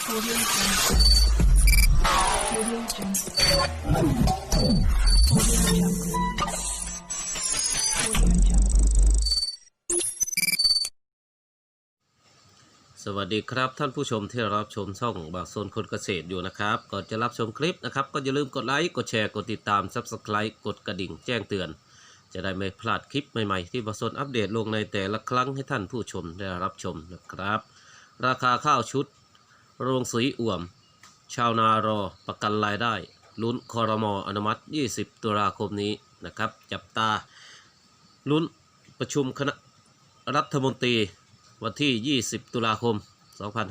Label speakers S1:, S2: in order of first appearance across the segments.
S1: สวัสดีครับท่านผู้ชมที่รับชมช่องบางโซนคนเกษตรอยู่นะครับ ก่อนจะรับชมคลิปนะครับ ก็อย่าลืมกดไลค์กดแชร์กดติดตาม Subscribe กดกระดิ่งแจ้งเตือน จะได้ไม่พลาดคลิปใหม่ ๆ ที่บางโซนอัปเดตลงในแต่ละครั้งให้ท่านผู้ชมได้รับชมนะครับ ราคาข้าวชุด โรงสีอ่วม ชาวนารอประกันรายได้ ลุ้นคอรมออนุมัติ 20 ตุลาคมนี้นะครับ จับตา ลุ้นประชุมคณะรัฐมนตรีวันที่ 20 ตุลาคม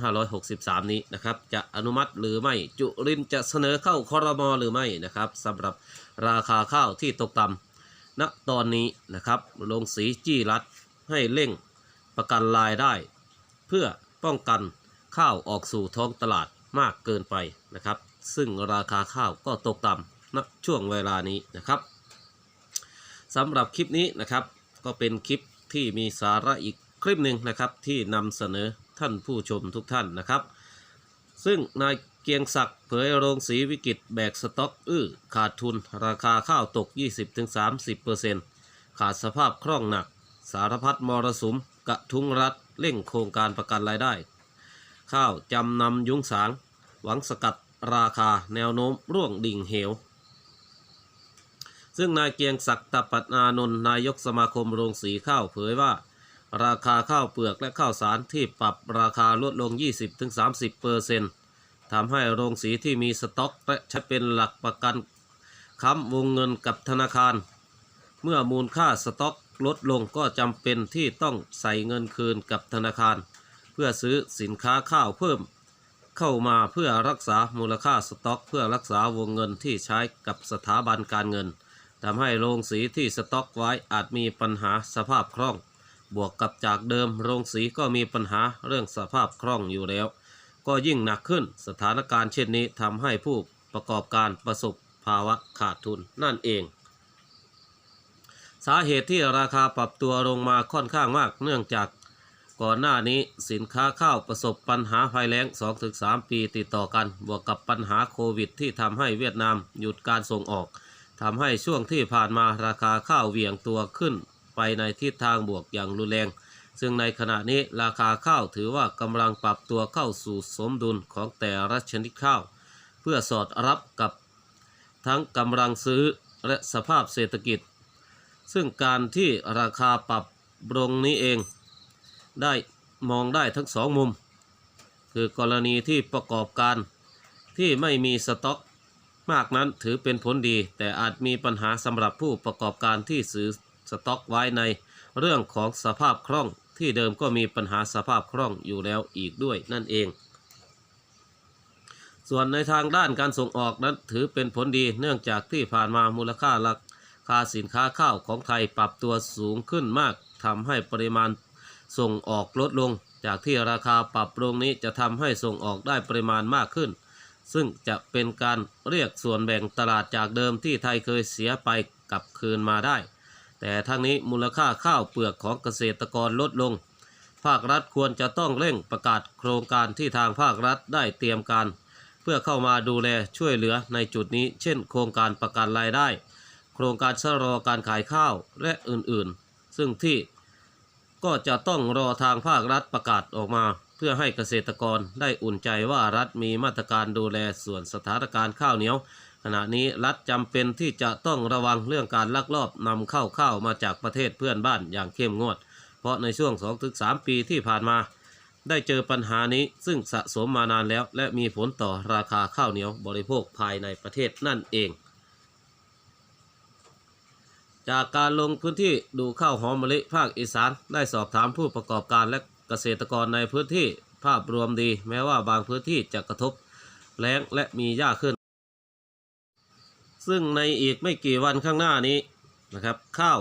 S1: 2563 นี้นะครับ จะอนุมัติหรือไม่จุรินจะเสนอเข้าคอรมอหรือไม่นะครับสำหรับราคาข้าวที่ตกต่ำณตอนนี้นะครับลงสีจี้รัดให้เร่งประกันรายได้ เพื่อป้องกัน ข้าวออกสู่ท้องตลาดมากเกินไปนะครับ ซึ่งราคาข้าวก็ตกต่ำณช่วงเวลานี้นะครับสำหรับคลิปนี้นะครับ ก็เป็นคลิปที่มีสาระอีกคลิปหนึ่งนะครับที่นำเสนอท่านผู้ชมทุกท่านนะครับ ซึ่งนายเกียงศักดิ์เผยโรงสีวิกฤตแบกสต็อกอื้อขาดทุน ราคาข้าวตก 20-30%ขาดสภาพคล่องหนัก สารพัดมรสุม กระทุ้งรัฐเร่งโครงการประกันรายได้ ข้าวจำนำยุ้งสาง หวังสกัดราคาแนวโน้มร่วงดิ่งเหว ซึ่งนายเกียงศักดิ์ตปัตนานนท์นายกสมาคมโรงสีข้าวเผยว่า ราคาข้าวเปลือกและข้าวสารที่ปรับราคาลดลง 20-30%เปอร์เซ็นต์ทำให้โรงสีที่มีสต็อกและใช้เป็นหลักประกันค้ำวงเงินกับธนาคาร เมื่อมูลค่าสต็อกลดลงก็จำเป็นที่ต้องใส่เงินคืนกับธนาคาร พื่อซื้อสินค้าข้าวเพิ่ม เข้ามาเพื่อรักษามูลค่าสต็อก เพื่อรักษาวงเงินที่ใช้กับสถาบันการเงินทำให้โรงสีที่สต็อกไว้อาจมีปัญหาสภาพคล่อง บวกกับจากเดิมโรงสีก็มีปัญหาเรื่องสภาพคล่องอยู่แล้ว ก็ยิ่งหนักขึ้นสถานการณ์เช่นนี้ทำให้ผู้ประกอบการประสบภาวะขาดทุนนั่นเอง สาเหตุที่ราคาปรับตัวลงมาค่อนข้างมาก เนื่องจาก ก่อนหน้านี้สินค้าข้าวประสบปัญหาภัยแล้ง 2-3 ปีติดต่อกัน บวกกับปัญหาโควิดที่ทำให้เวียดนามหยุดการส่งออกทำให้ช่วงที่ผ่านมาราคาข้าวเหวี่ยงตัวขึ้น ไปในทิศทางบวกอย่างรุนแรง ซึ่งในขณะนี้ราคาข้าวถือว่ากำลังปรับตัวเข้าสู่สมดุลของแต่ละชนิดข้าว เพื่อสอดรับกับทั้งกำลังซื้อและสภาพเศรษฐกิจ ซึ่งการที่ราคาปรับลงนี้เอง ได้มองได้ทั้งสองมุม คือกรณีที่ประกอบการที่ไม่มีสต็อกมากนั้นถือเป็นผลดี แต่อาจมีปัญหาสำหรับผู้ประกอบการที่ซื้อสต็อกไว้ในเรื่องของสภาพคล่องที่เดิมก็มีปัญหาสภาพคล่องอยู่แล้วอีกด้วยนั่นเอง ส่วนในทางด้านการส่งออกนั้นถือเป็นผลดีเนื่องจากที่ผ่านมามูลค่าราคาสินค้าข้าวของไทยปรับตัวสูงขึ้นมากทำให้ปริมาณ ส่งออกลดลง จากที่ราคาปรับลงนี้จะทำให้ส่งออกได้ปริมาณมากขึ้น ซึ่งจะเป็นการเรียกส่วนแบ่งตลาดจากเดิมที่ไทยเคยเสียไปกลับคืนมาได้ แต่ทั้งนี้มูลค่าข้าวเปลือกของเกษตรกรลดลง ภาครัฐควรจะต้องเร่งประกาศโครงการที่ทางภาครัฐได้เตรียมการ เพื่อเข้ามาดูแลช่วยเหลือในจุดนี้ เช่น โครงการประกันรายได้ โครงการชะลอการขายข้าวและอื่นๆ ซึ่งที่ ก็จะต้องรอทางภาครัฐประกาศออกมา เพื่อให้เกษตรกรได้อุ่นใจว่ารัฐมีมาตรการดูแลส่วนสถานการณ์ข้าวเหนียว ขณะนี้รัฐจำเป็นที่จะต้องระวังเรื่องการลักลอบนำเข้าข้าวมาจากประเทศเพื่อนบ้านอย่างเข้มงวด เพราะในช่วง 2-3 ปีที่ผ่านมา ได้เจอปัญหานี้ซึ่งสะสมมานานแล้ว และมีผลต่อราคาข้าวเหนียวบริโภคภายในประเทศนั่นเอง จากการลงพื้นที่ดูข้าวหอมมะลิภาคอีสานได้สอบถามผู้ประกอบการและเกษตรกรในพื้นที่ภาพรวมดี แม้ว่าบางพื้นที่จะกระทบแล้งและมีหญ้าขึ้น ซึ่งในอีกไม่กี่วันข้างหน้านี้นะครับ ข้าว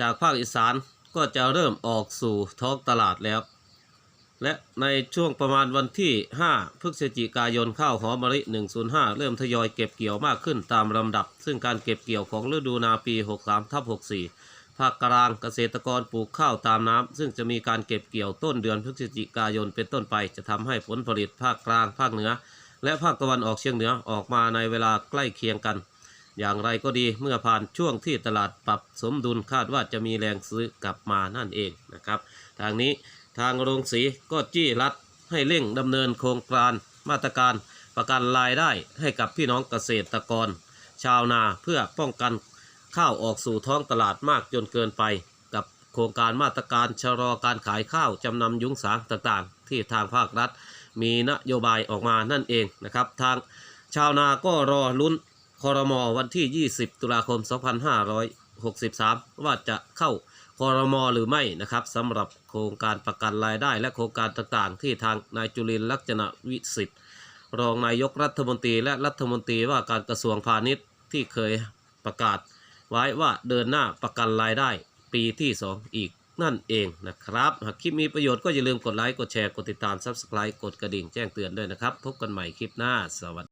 S1: จากภาคอีสานก็จะเริ่มออกสู่ท้องตลาดแล้ว และในช่วงประมาณวันที่ 5 พฤศจิกายนข้าวหอมมะลิ 105 เริ่มทยอยเก็บเกี่ยวมากขึ้นตามลำดับ ซึ่งการเก็บเกี่ยวของฤดูนาปี 63ทับ64 ภาคกลางเกษตรกรปลูกข้าวตามน้ำซึ่งจะมีการเก็บเกี่ยวต้นเดือนพฤศจิกายนเป็นต้นไป จะทำให้ผลผลิตภาคกลางภาคเหนือ และภาคตะวันออกเฉียงเหนือออกมาในเวลาใกล้เคียงกัน อย่างไรก็ดีเมื่อผ่านช่วงที่ตลาดปรับสมดุลคาดว่าจะมีแรงซื้อกลับมานั่นเองนะครับ ทางนี้ ทางโรงสีก็จี้รัดให้เร่งดำเนินโครงการมาตรการประกันรายได้ให้กับพี่น้องเกษตรกร ชาวนาเพื่อป้องกันข้าวออกสู่ท้องตลาดมากจนเกินไป กับโครงการมาตรการชะลอการขายข้าวจำนำยุ้งสางต่างๆ ที่ทางภาครัฐ มีนโยบายออกมานั่นเองนะครับ ทางชาวนาก็รอลุ้นคอรมอวันที่ 20 ตุลาคม 2563 ว่าจะเข้า คอรมอหรือไม่นะครับสำหรับโครงการประกันรายได้และโครงการต่างๆ ที่ทางนายจุลินลักษณะวิสิทธิ์รองนายกรัฐมนตรีและรัฐมนตรีว่าการกระทรวงพาณิชย์ที่เคยประกาศ ไว้ว่าเดินหน้าประกันรายได้ปีที่ 2 อีกนั่นเองนะครับ หากคลิปมีประโยชน์ก็อย่าลืมกดไลค์ กดแชร์ กดติดตาม Subscribe กดกระดิ่งแจ้งเตือนด้วยนะครับ พบกันใหม่คลิปหน้า สวัสดี